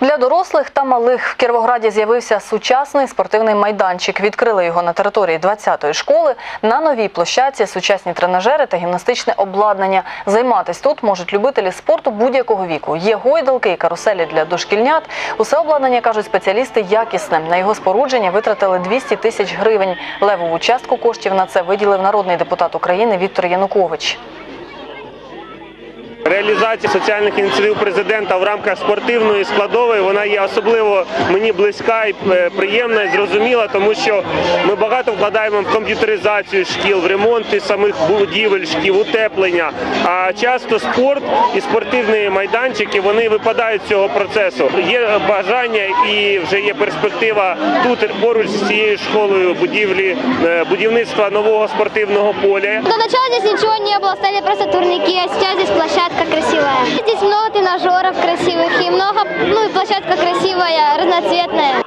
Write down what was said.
Для дорослих та малих в Кіровограді з'явився сучасний спортивний майданчик. Відкрили його на території 20-ї школи. На новій площадці сучасні тренажери та гімнастичне обладнання. Займатись тут можуть любителі спорту будь-якого віку. Є гойдалки і каруселі для дошкільнят. Усе обладнання кажуть спеціалісти якісне. На його спорудження витратили 200 тисяч гривень. Левову частку коштів на це виділив народний депутат України Віктор Янукович. Реалізація соціальних ініціатив президента в рамках спортивної складової вона є особливо мені близька і е, приємна і зрозуміла, тому що ми багато вкладаємо в комп'ютеризацію шкіл, в ремонти самих будівель шкіл, утеплення. А часто спорт і спортивні майданчики вони випадають з цього процесу. Є бажання і вже є перспектива тут поруч з цією школою будівлі е, будівництва нового спортивного поля. До начала здесь ничего не было, стали просто турники, а здесь площадка красивая, разноцветная.